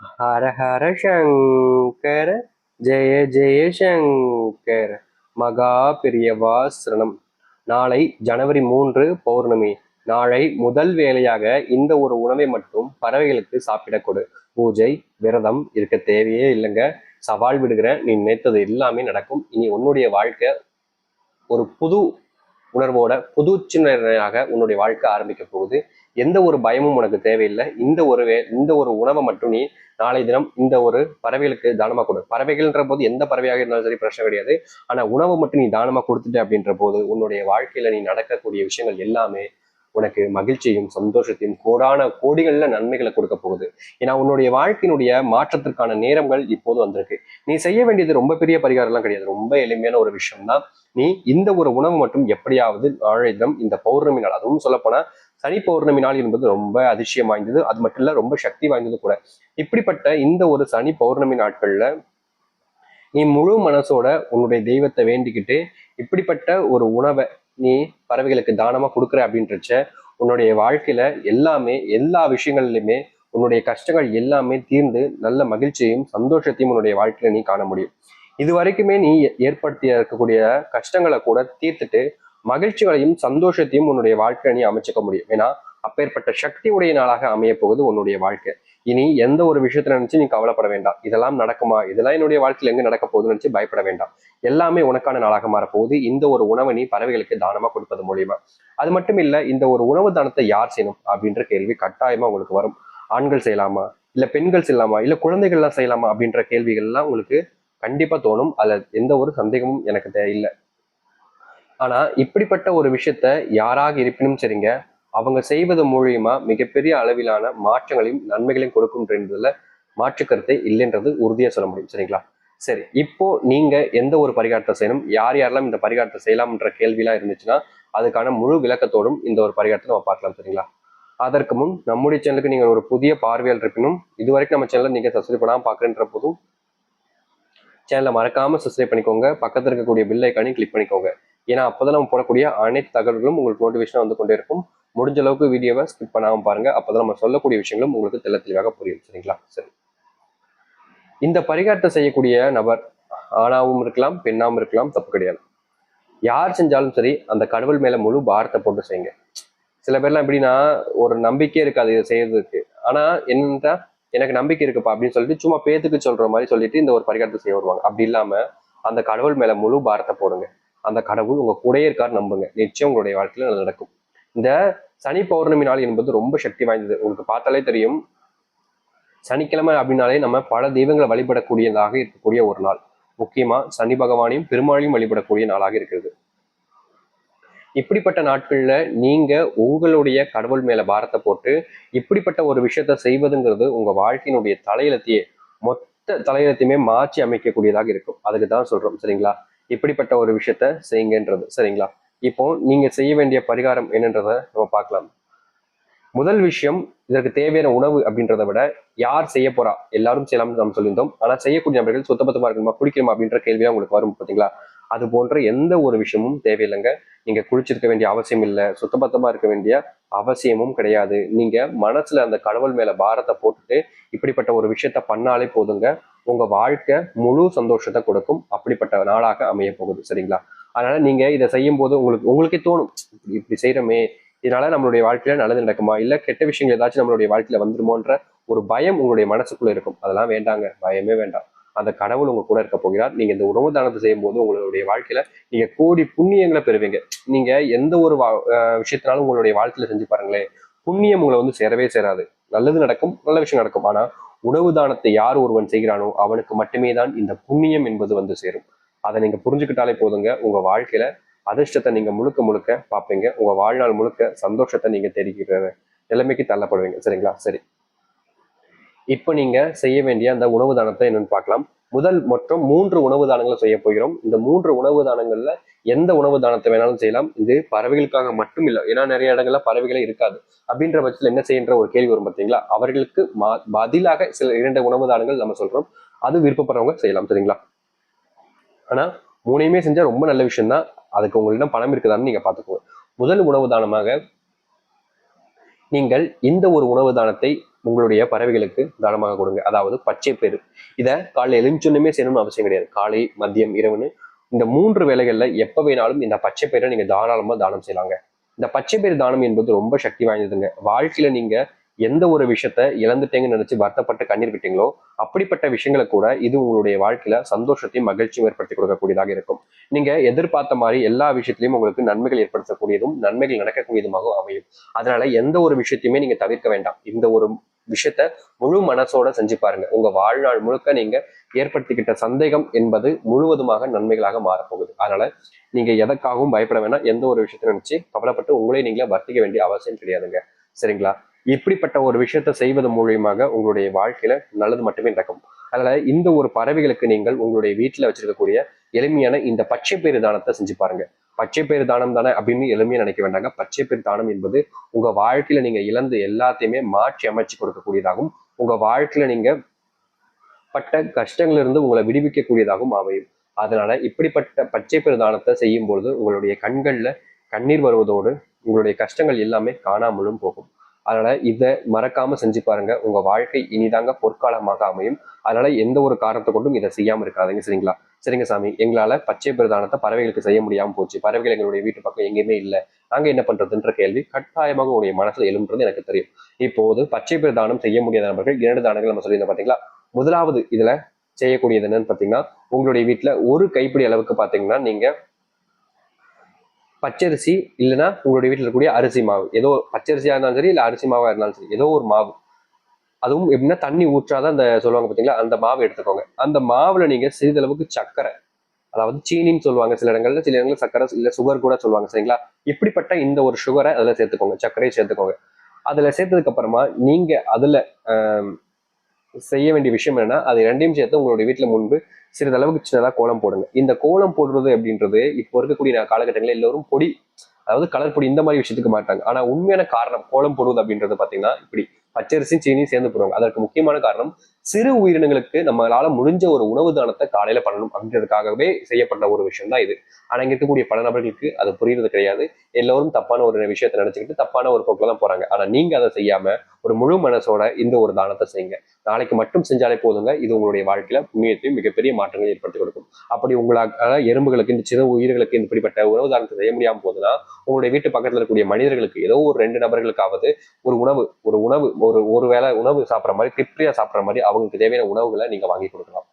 ஹர ஹர சங்கர ஜெய ஜெய சங்கர மகா பெரியவா சரணம் நாளை ஜனவரி மூன்று பௌர்ணமி. நாளை முதல் வேலையாக இந்த ஒரு உணவை மட்டும் பறவைகளுக்கு சாப்பிடக் கொடு. பூஜை விரதம் இருக்க தேவையே இல்லைங்க. சவால் விடுகிற நீ நினைத்தது எல்லாமே நடக்கும். இனி உன்னுடைய வாழ்க்கை ஒரு புது உணர்வோட புது சின்னாக உன்னுடைய வாழ்க்கை ஆரம்பிக்க போகுது. எந்த ஒரு பயமும் உனக்கு தேவையில்லை. இந்த ஒரு வே இந்த ஒரு உணவை மட்டும் நீ நாளை தினம் இந்த ஒரு பறவைகளுக்கு தானமா கொடு. பறவைகள்ன்ற போது எந்த பறவையாக இருந்தாலும் சரி பிரச்சனை கிடையாது. ஆனா உணவை மட்டும் நீ தானமா கொடுத்துட்ட அப்படின்ற போது உன்னுடைய வாழ்க்கையில நீ நடக்கக்கூடிய விஷயங்கள் எல்லாமே உனக்கு மகிழ்ச்சியும் சந்தோஷத்தையும் கோடான கோடிகள்ல நன்மைகளை கொடுக்க போகுது. ஏன்னா உன்னுடைய வாழ்க்கையினுடைய மாற்றத்திற்கான நேரங்கள் இப்போது வந்திருக்கு. நீ செய்ய வேண்டியது ரொம்ப பெரிய பரிகாரம் எல்லாம் கிடையாது. ரொம்ப எளிமையான ஒரு விஷயம் தான் நீ இந்த ஒரு உணவு மட்டும் எப்படியாவது நாளை தினம் இந்த பௌர்ணமி நாள் அதுவும் சொல்லப்போனா சனி பௌர்ணமி நாள் என்பது ரொம்ப அதிசயம் வாய்ந்தது. அது மட்டும் இல்ல ரொம்ப சக்தி வாய்ந்தது கூட. இப்படிப்பட்ட இந்த ஒரு சனி பௌர்ணமி நாட்கள்ல நீ முழு மனசோட உன்னுடைய தெய்வத்தை வேண்டிக்கிட்டு இப்படிப்பட்ட ஒரு உணவை நீ பறவைகளுக்கு தானமா கொடுக்குற அப்படின்றச்ச உன்னுடைய வாழ்க்கையில எல்லாமே எல்லா விஷயங்கள்லையுமே உன்னுடைய கஷ்டங்கள் எல்லாமே தீர்ந்து நல்ல மகிழ்ச்சியையும் சந்தோஷத்தையும் உன்னுடைய வாழ்க்கையில நீ காண முடியும். இது வரைக்குமே நீ ஏற்படுத்தி இருக்கக்கூடிய கஷ்டங்களை கூட தீர்த்துட்டு மகிழ்ச்சிகளையும் சந்தோஷத்தையும் உன்னுடைய வாழ்க்கை நீ அமைச்சுக்க முடியும். ஏன்னா அப்பேற்பட்ட சக்தி உடைய நாளாக அமைய போகுது உன்னுடைய வாழ்க்கை. இனி எந்த ஒரு விஷயத்துல நினைச்சு நீ கவலைப்பட வேண்டாம். இதெல்லாம் நடக்குமா? இதெல்லாம் என்னுடைய வாழ்க்கையில எங்க நடக்க போகுதுன்னு நினைச்சு பயப்பட வேண்டாம். எல்லாமே உனக்கான நாளாக மாறப்போகுது இந்த ஒரு உணவை நீ பறவைகளுக்கு தானமா கொடுப்பது மூலியமா. அது மட்டும் இல்ல இந்த ஒரு உணவு தானத்தை யார் செய்யணும் அப்படின்ற கேள்வி கட்டாயமா உங்களுக்கு வரும். ஆண்கள் செய்யலாமா? இல்ல பெண்கள் செய்யலாமா? இல்ல குழந்தைகள்லாம் செய்யலாமா? அப்படின்ற கேள்விகள்லாம் உங்களுக்கு கண்டிப்பா தோணும். அதுல எந்த ஒரு சந்தேகமும் எனக்கு தேவையில்லை. ஆனா இப்படிப்பட்ட ஒரு விஷயத்த யாராக இருப்பினும் சரிங்க அவங்க செய்வது மூலியமா மிகப்பெரிய அளவிலான மாற்றங்களையும் நன்மைகளையும் கொடுக்கும்ன்றதுல மாற்று கருத்தை இல்லைன்றது உறுதியா சொல்ல முடியும். சரிங்களா? சரி இப்போ நீங்க எந்த ஒரு பரிகாரத்தை செய்யணும் யார் யாரெல்லாம் இந்த பரிகாரத்தை செய்யலாம்ன்ற கேள்வியெல்லாம் இருந்துச்சுன்னா அதுக்கான முழு விளக்கத்தோடும் இந்த ஒரு பரிகாரத்தை நம்ம பார்க்கலாம். சரிங்களா? அதற்கு முன் நம்முடைய சேனலுக்கு நீங்கள் ஒரு புதிய பார்வையால் இருப்பினும் இது வரைக்கும் நம்ம சேனலை நீங்கள் சப்ஸ்கிரைப் பண்ணாமல் பார்க்குறன்ற போதும் சேனலை மறக்காமல் சப்ஸ்கிரைப் பண்ணிக்கோங்க. பக்கத்தில் இருக்கக்கூடிய பில் ஐக்கானையும் கிளிக் பண்ணிக்கோங்க. ஏன்னா அப்போதான் நம்ம போடக்கூடிய அனைத்து தகவல்களும் உங்களுக்கு நோட்டிஃபிகேஷன் வந்து கொண்டே இருக்கும். முடிஞ்ச அளவுக்கு வீடியோவை ஸ்கிப் பண்ணாமல் பாருங்க. அப்போதான் நம்ம சொல்லக்கூடிய விஷயங்களும் உங்களுக்கு தெள்ள தெளிவாக புரியும். சரிங்களா? சரி. இந்த பரிகாரத்தை செய்யக்கூடிய நபர் ஆணாவும் இருக்கலாம் பெண்ணாவும் இருக்கலாம் தப்பு கிடையாது. யார் செஞ்சாலும் சரி அந்த கடவுள் மேல முழு பாரத்தை போட்டு செய்யுங்க. சில பேர்லாம் எப்படின்னா ஒரு நம்பிக்கையே இருக்காது இதை செய்யறதுக்கு. ஆனா என்னன்னா எனக்கு நம்பிக்கை இருக்குப்பா அப்படின்னு சொல்லிட்டு சும்மா பேத்துக்கு சொல்ற மாதிரி சொல்லிட்டு இந்த ஒரு பரிகாரத்தை செய்ய வருவாங்க. அப்படி இல்லாம அந்த கடவுள் மேல முழு பாரத்தை போடுங்க. அந்த கடவுள் உங்க கூடயே இருக்காரு நம்புங்க. நிச்சயம் உங்களுடைய வாழ்க்கையில நடக்கும். இந்த சனி பௌர்ணமி நாள் என்பது ரொம்ப சக்தி வாய்ந்தது. உங்களுக்கு பார்த்தாலே தெரியும். சனிக்கிழமை அப்படின்னாலே நம்ம பல தெய்வங்களை வழிபடக்கூடியதாக இருக்கக்கூடிய ஒரு நாள். முக்கியமா சனி பகவானையும் பெருமாளையும் வழிபடக்கூடிய நாளாக இருக்கிறது. இப்படிப்பட்ட நாட்கள்ல நீங்க உங்களுடைய கடவுள் மேல பாரத்தை போட்டு இப்படிப்பட்ட ஒரு விஷயத்த செய்வதுங்கிறது உங்க வாழ்க்கையினுடைய தலையெழுத்தையே மொத்த தலையெழுத்தையுமே மாற்றி அமைக்கக்கூடியதாக இருக்கும். அதுக்கு தான் சொல்றோம். சரிங்களா? இப்படிப்பட்ட ஒரு விஷயத்த செய்யுங்கன்றது. சரிங்களா? இப்போ நீங்க செய்ய வேண்டிய பரிகாரம் என்னன்றத நம்ம பார்க்கலாம். முதல் விஷயம் இதற்கு தேவையான உணவு அப்படின்றத விட யார் செய்ய போறா? எல்லாரும் செய்யலாம்னு நம்ம சொல்லியிருந்தோம். ஆனா செய்யக்கூடிய நபர்கள் சுத்தபத்தமா இருக்கணுமா குடிக்கணுமா அப்படின்ற கேள்வியா உங்களுக்கு வரும் பார்த்தீங்களா? அது போன்ற எந்த ஒரு விஷயமும் தேவையில்லைங்க. நீங்க குளிச்சிருக்க வேண்டிய அவசியம் இல்லை. சுத்தபத்தமா இருக்க வேண்டிய அவசியமும் கிடையாது. நீங்க மனசுல அந்த கடவுள் மேல பாரத்தை போட்டுட்டு இப்படிப்பட்ட ஒரு விஷயத்த பண்ணாலே போதுங்க. உங்க வாழ்க்கை முழு சந்தோஷத்தை கொடுக்கும். அப்படிப்பட்ட நாளாக அமைய போகுது. சரிங்களா? அதனால நீங்க இதை செய்யும் போது உங்களுக்கு உங்களுக்கே தோணும் இப்படி செய்யறோமே இதனால நம்மளுடைய வாழ்க்கையில நல்லது நடக்குமா? இல்ல கெட்ட விஷயங்கள் ஏதாச்சும் நம்மளுடைய வாழ்க்கையில வந்துருமோன்ற ஒரு பயம் உங்களுடைய மனசுக்குள்ள இருக்கும். அதெல்லாம் வேண்டாங்க. பயமே வேண்டாம். அந்த கடவுள் உங்க கூட இருக்க போகிறார். நீங்க இந்த உணவு தானத்தை செய்யும் போது உங்களுடைய வாழ்க்கையில நீங்க கோடி புண்ணியங்களை பெறுவீங்க. நீங்க எந்த ஒரு விஷயத்தினாலும் உங்களுடைய வாழ்க்கையில செஞ்சு பாருங்களேன். புண்ணியம் உங்களை வந்து சேரவே சேராது. நல்லது நடக்கும் நல்ல விஷயம் நடக்கும். ஆனா உணவு தானத்தை யார் ஒருவன் செய்கிறானோ அவனுக்கு மட்டுமே தான் இந்த புண்ணியம் என்பது வந்து சேரும். அதை நீங்க புரிஞ்சுக்கிட்டாலே போதுங்க. உங்க வாழ்க்கையில அதிர்ஷ்டத்தை நீங்க முழுக்க முழுக்க பார்ப்பீங்க. உங்க வாழ்நாள் முழுக்க சந்தோஷத்தை நீங்க தெரிவிக்கிற நிலைமைக்கு தள்ளப்படுவீங்க. சரிங்களா? சரி. இப்போ நீங்கள் செய்ய வேண்டிய அந்த உணவு தானத்தை என்னன்னு பார்க்கலாம். முதல் மற்றும் மூன்று உணவு தானங்களை செய்ய போகிறோம். இந்த மூன்று உணவு தானங்களில் எந்த உணவு தானத்தை வேணாலும் செய்யலாம். இது பறவைகளுக்காக மட்டும் இல்லை ஏன்னா நிறைய இடங்கள்ல பறவைகளே இருக்காது. அப்படின்ற பட்சத்தில் என்ன செய்யன்ற ஒரு கேள்வி வரும் பார்த்தீங்களா அவர்களுக்கு பதிலாக சில இரண்டு உணவு தானங்கள் நம்ம சொல்றோம். அது விருப்பப்படுறவங்க செய்யலாம் சரிங்களா? ஆனா மூணையுமே செஞ்சா ரொம்ப நல்ல விஷயம் தான் அதுக்கு உங்களிடம் பணம் இருக்குதான்னு நீங்க பாத்துக்கோங்க முதல் உணவு தானமாக நீங்கள் இந்த ஒரு உணவு தானத்தை உங்களுடைய பறவைகளுக்கு தானமாக கொடுங்க. அதாவது பச்சை பயிறு இதை காலை எலுமிச்சொன்னுமே செய்யணும்னு அவசியம் கிடையாது. காலை மதியம் இரவுன்னு இந்த மூன்று வேலைகள்ல எப்ப வேணாலும் இந்த பச்சை பயிரை நீங்க தாராளமா தானம் செய்யலாங்க. இந்த பச்சை பயிர் தானம் என்பது ரொம்ப சக்தி வாய்ந்ததுங்க. வாழ்க்கையில நீங்க எந்த ஒரு விஷயத்த இழந்துட்டேங்கன்னு நினைச்சு வருத்தப்பட்டு கண்ணீர் விட்டீங்களோ அப்படிப்பட்ட விஷயங்களை கூட இது உங்களுடைய வாழ்க்கையில சந்தோஷத்தையும் மகிழ்ச்சியும் ஏற்படுத்தி கொடுக்கக்கூடியதாக இருக்கும். நீங்க எதிர்பார்த்த மாதிரி எல்லா விஷயத்திலையும் உங்களுக்கு நன்மைகள் ஏற்படுத்தக்கூடியதும் நன்மைகள் நடக்கக்கூடியதுமாக அமையும். அதனால எந்த ஒரு விஷயத்தையுமே நீங்க தவிர்க்க வேண்டாம். இந்த ஒரு விஷயத்த முழு மனசோட செஞ்சு பாருங்க. உங்க வாழ்நாள் முழுக்க நீங்க ஏற்படுத்திக்கிட்ட சந்தேகம் என்பது முழுவதுமாக நன்மைகளாக மாறப்போகுது. அதனால நீங்க எதற்காகவும் பயப்பட வேணாம் எந்த ஒரு விஷயத்த நினைச்சு கவலைப்பட்டு உங்களே நீங்களே வர்த்திக்க வேண்டிய அவசியம் கிடையாதுங்க. சரிங்களா? இப்படிப்பட்ட ஒரு விஷயத்த செய்வது மூலியமாக உங்களுடைய வாழ்க்கையில நல்லது மட்டுமே நடக்கும். அதனால இந்த ஒரு பறவைகளுக்கு நீங்கள் உங்களுடைய வீட்டில் வச்சிருக்கக்கூடிய எளிமையான இந்த பச்சை பேரு தானத்தை செஞ்சு பாருங்க. பச்சை பேரு தானம் தானே அப்படின்னு எளிமையா நினைக்க வேண்டாங்க. பச்சை பயிறு தானம் என்பது உங்க வாழ்க்கையில நீங்க இழந்து எல்லாத்தையுமே மாற்றி அமைச்சு கொடுக்கக்கூடியதாகவும் உங்க வாழ்க்கையில நீங்க பட்ட கஷ்டங்களிலிருந்து உங்களை விடுவிக்கக்கூடியதாகவும் அமையும். அதனால இப்படிப்பட்ட பச்சை பயிறு தானத்தை செய்யும் பொழுது உங்களுடைய கண்கள்ல கண்ணீர் வருவதோடு உங்களுடைய கஷ்டங்கள் எல்லாமே காணாமலும் போகும். அதனால இதை மறக்காம செஞ்சு பாருங்க. உங்க வாழ்க்கை இனிதாங்க பொற்காலமாக அமையும். அதனால எந்த ஒரு காரணத்தை கொண்டும் இதை செய்யாம இருக்காதுங்க சரிங்களா? சரிங்க சாமி. எங்களால பச்சை பிரதானத்தை பறவைகளுக்கு செய்ய முடியாம போச்சு. பறவைகள் எங்களுடைய வீட்டு பக்கம் எங்கேயுமே இல்லை. நாங்க என்ன பண்றதுன்ற கேள்வி கட்டாயமாக உங்களுடைய மனசுல எழும்புறது எனக்கு தெரியும். இப்போது பச்சை பிரதானம் செய்ய முடியாத நபர்கள் இரண்டு தானங்கள் நம்ம சொல்லியிருந்தோம் பாத்தீங்களா? முதலாவது இதுல செய்யக்கூடியது என்னன்னு பாத்தீங்கன்னா உங்களுடைய வீட்டுல ஒரு கைப்பிடி அளவுக்கு பாத்தீங்கன்னா நீங்க பச்சரிசி இல்லைன்னா உங்களுடைய வீட்டில் இருக்கக்கூடிய அரிசி மாவு. ஏதோ பச்சரிசியாக இருந்தாலும் சரி இல்லை அரிசி மாவாக இருந்தாலும் சரி ஏதோ ஒரு மாவு. அதுவும் எப்படின்னா தண்ணி ஊற்றாதான் அந்த சொல்லுவாங்க பார்த்தீங்களா அந்த மாவு எடுத்துக்கோங்க. அந்த மாவில் நீங்கள் சிறிதளவுக்கு சர்க்கரை அதாவது சீனின்னு சொல்லுவாங்க சில இடங்கள்ல சில இடங்களில் சர்க்கரை இல்லை சுகர் கூட சொல்லுவாங்க சரிங்களா? இப்படிப்பட்ட இந்த ஒரு சுகரை அதில் சேர்த்துக்கோங்க சர்க்கரையை சேர்த்துக்கோங்க. அதில் சேர்த்ததுக்கு அப்புறமா அதில் செய்ய வேண்டிய விஷயம் என்னன்னா அது ரெண்டையும் சேர்த்து உங்களுடைய வீட்டில் முன்பு சிறிதளவுக்கு சின்னதாக கோலம் போடுங்க. இந்த கோலம் போடுறது அப்படின்றது இப்போ இருக்கக்கூடிய காலகட்டங்களில் எல்லோரும் பொடி அதாவது கலர் பொடி இந்த மாதிரி விஷயத்துக்கு மாட்டாங்க. ஆனா உண்மையான காரணம் கோலம் போடுவது அப்படின்றது பாத்தீங்கன்னா இப்படி பச்சரிசியும் சீனியும் சேர்ந்து போடுவாங்க. அதற்கு முக்கியமான காரணம் சிறு உயிரினங்களுக்கு நம்மளால முடிஞ்ச ஒரு உணவு தானத்தை காலையில பண்ணணும் அப்படின்றதுக்காகவே செய்யப்பட்ட ஒரு விஷயம் தான் இது. ஆனா இங்க இருக்கக்கூடிய பல நபர்களுக்கு அது புரியுறது கிடையாது. எல்லோரும் தப்பான ஒரு விஷயத்தை நினைச்சுக்கிட்டு தப்பான ஒரு போக்கில் தான் போறாங்க. ஆனா நீங்க அதை செய்யாம ஒரு முழு மனசோட இந்த ஒரு தானத்தை செய்யுங்க. நாளைக்கு மட்டும் செஞ்சாலே போதுங்க. இது உங்களுடைய வாழ்க்கையில புண்ணியத்தையும் மிகப்பெரிய மாற்றங்களை ஏற்படுத்தி கொடுக்கும். அப்படி உங்களால் எறும்புகளுக்கு இந்த சிறு உயிர்களுக்கு இப்படிப்பட்ட உணவு தானத்தை செய்ய முடியாம போதுன்னா உங்களுடைய வீட்டு பக்கத்துல இருக்கக்கூடிய மனிதர்களுக்கு ஏதோ ஒரு ரெண்டு நபர்களுக்காவது ஒரு உணவு ஒரு உணவு ஒரு ஒரு வேளை உணவு சாப்பிட்ற மாதிரி திப்ரியா சாப்பிட்ற மாதிரி அவங்களுக்கு தேவையான உணவுகளை நீங்க வாங்கி கொடுக்கலாம்.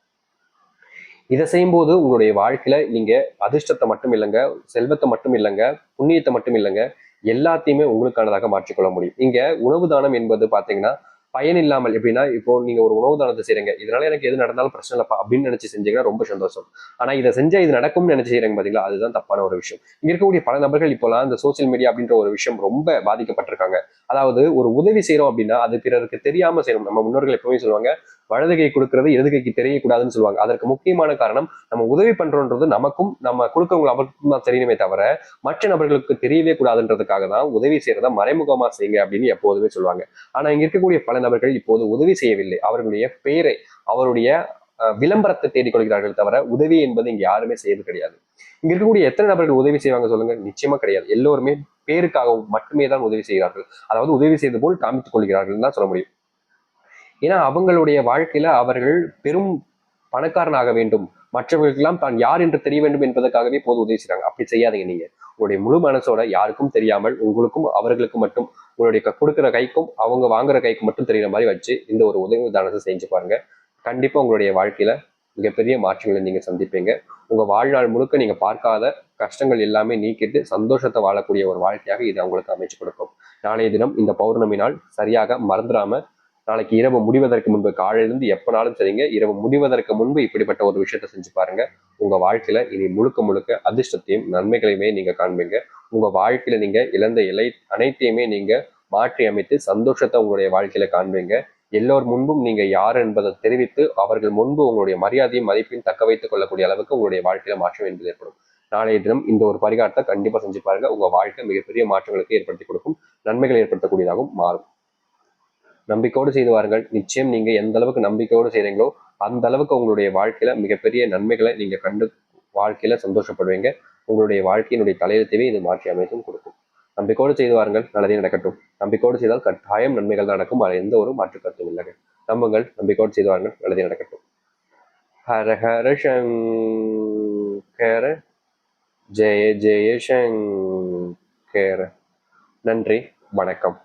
இதை செய்யும்போது உங்களுடைய வாழ்க்கையில நீங்க அதிர்ஷ்டத்தை மட்டும் இல்லைங்க செல்வத்தை மட்டும் இல்லைங்க புண்ணியத்தை மட்டும் இல்லைங்க எல்லாத்தையுமே உங்களுக்கானதாக மாற்றிக்கொள்ள முடியும். இங்க உணவு தானம் என்பது பாத்தீங்கன்னா பயன் இல்லாமல் எப்படின்னா இப்போ நீங்க ஒரு உணவு தானத்தை செய்றீங்க. இதனால எனக்கு எது நடந்தாலும் பிரச்சனை இல்லப்பா அப்படின்னு நினைச்சு செஞ்சீங்கன்னா ரொம்ப சந்தோஷம். ஆனா இதை செஞ்சா இது நடக்கும்னு நினைச்சு செய்யறீங்க பாத்தீங்களா அதுதான் தப்பான ஒரு விஷயம். இங்க இருக்கக்கூடிய பல நபர்கள் இப்போலாம் இந்த சோசியல் மீடியா அப்படின்ற ஒரு விஷயம் ரொம்ப பாதிக்கப்பட்டிருக்காங்க. அதாவது ஒரு உதவி செய்யறோம் அப்படின்னா அது பிறருக்கு தெரியாம செய்யணும் நம்ம முன்னோர்கள் எப்பவுமே சொல்லுவாங்க வலது கை கொடுக்கறது இடது கைக்கு தெரியக்கூடாதுன்னு சொல்லுவாங்க. அதற்கு முக்கியமான காரணம் நம்ம உதவி பண்றோன்றது நமக்கும் நம்ம கொடுக்கவங்க அவருக்கும் தான் தெரியணுமே தவிர மற்ற நபர்களுக்கு தெரியவே கூடாதுன்றதுக்காக தான் உதவி செய்யறத மறைமுகமா செய்யுங்க அப்படின்னு எப்போதுமே சொல்லுவாங்க. ஆனா இங்க இருக்கக்கூடிய பல நபர்கள் இப்போது உதவி செய்யவில்லை. அவர்களுடைய பெயரை அவருடைய விளம்பரத்தை தேடிக்கொள்கிறார்கள் தவிர உதவி என்பது இங்க யாருமே செய்யறது கிடையாது. இங்க இருக்கக்கூடிய எத்தனை நபர்கள் உதவி செய்வாங்க சொல்லுங்க? நிச்சயமா கிடையாது. எல்லோருமே பேருக்காக மட்டுமே தான் உதவி செய்கிறார்கள். அதாவது உதவி செய்த போல் காமித்துக் கொள்கிறார்கள் தான் சொல்ல முடியும். ஏன்னா அவங்களுடைய வாழ்க்கையில அவர்கள் பெரும் பணக்காரனாக வேண்டும். மற்றவர்களுக்கெல்லாம் தான் யார் என்று தெரிய வேண்டும் என்பதற்காகவே போது உதவி செய்கிறாங்க அப்படி செய்யாதீங்க நீங்க. உங்களுடைய முழு மனசோட யாருக்கும் தெரியாமல் உங்களுக்கும் அவர்களுக்கு மட்டும் உங்களுடைய கொடுக்குற கைக்கும் அவங்க வாங்குற கைக்கும் மட்டும் தெரிகிற மாதிரி வச்சு இந்த ஒரு உதவி தானத்தை செஞ்சு பாருங்க. கண்டிப்பா உங்களுடைய வாழ்க்கையில மிகப்பெரிய மாற்றங்களை நீங்க சந்திப்பீங்க. உங்க வாழ்நாள் முழுக்க நீங்க பார்க்காத கஷ்டங்கள் எல்லாமே நீக்கிட்டு சந்தோஷத்தை வாழக்கூடிய ஒரு வாழ்க்கையாக இது அவங்களுக்கு அமைச்சு கொடுக்கும். நாளைய தினம் இந்த பௌர்ணமி நாள் சரியாக மறந்துடாம நாளைக்கு இரவு முடிவதற்கு முன்பு காலையிலிருந்து எப்பனாலும் சரிங்க. இரவு முடிவதற்கு முன்பு இப்படிப்பட்ட ஒரு விஷயத்த செஞ்சு பாருங்க. உங்க வாழ்க்கையில இனி முழுக்க முழுக்க அதிர்ஷ்டத்தையும் நன்மைகளையுமே நீங்க காண்பீங்க. உங்க வாழ்க்கையில நீங்க இழந்த இலை அனைத்தையுமே நீங்க மாற்றி அமைத்து சந்தோஷத்தை உங்களுடைய வாழ்க்கையில காண்பீங்க. எல்லோர் முன்பும் நீங்க யார் என்பதை தெரிவித்து அவர்கள் முன்பு உங்களுடைய மரியாதையும் மதிப்பையும் தக்க வைத்துக் கொள்ளக்கூடிய அளவுக்கு உங்களுடைய வாழ்க்கையில மாற்றம் என்பது ஏற்படும். நாளைய தினம் இந்த ஒரு பரிகாரத்தை கண்டிப்பா செஞ்சு பாருங்க. உங்க வாழ்க்கை மிகப்பெரிய மாற்றங்களுக்கு ஏற்படுத்தி கொடுக்கும். நன்மைகளை ஏற்படுத்தக்கூடியதாகவும் மாறும். நம்பிக்கையோடு செய்து வாருங்கள். நிச்சயம் நீங்க எந்த அளவுக்கு நம்பிக்கையோடு செய்கிறீங்களோ அந்த அளவுக்கு உங்களுடைய வாழ்க்கையில மிகப்பெரிய நன்மைகளை நீங்க கண்டு வாழ்க்கையில சந்தோஷப்படுவீங்க. உங்களுடைய வாழ்க்கையினுடைய தலையெழுத்தையே இது மாற்றி அமைத்தும் கொடுக்கும். நம்பிக்கையோடு செய்து வாருங்கள். நல்லதே நடக்கட்டும். நம்பிக்கையோடு செய்தால் கட்டாயம் நன்மைகள் தான் நடக்கும். அதில் எந்த ஒரு மாற்று கருத்தும் இல்லைங்க. நம்புங்கள். நம்பிக்கையோடு செய்து வாருங்கள். நல்லதே நடக்கட்டும். ஹர ஹர சங்கர. ஜெய ஜெய சங்கர. நன்றி. வணக்கம்.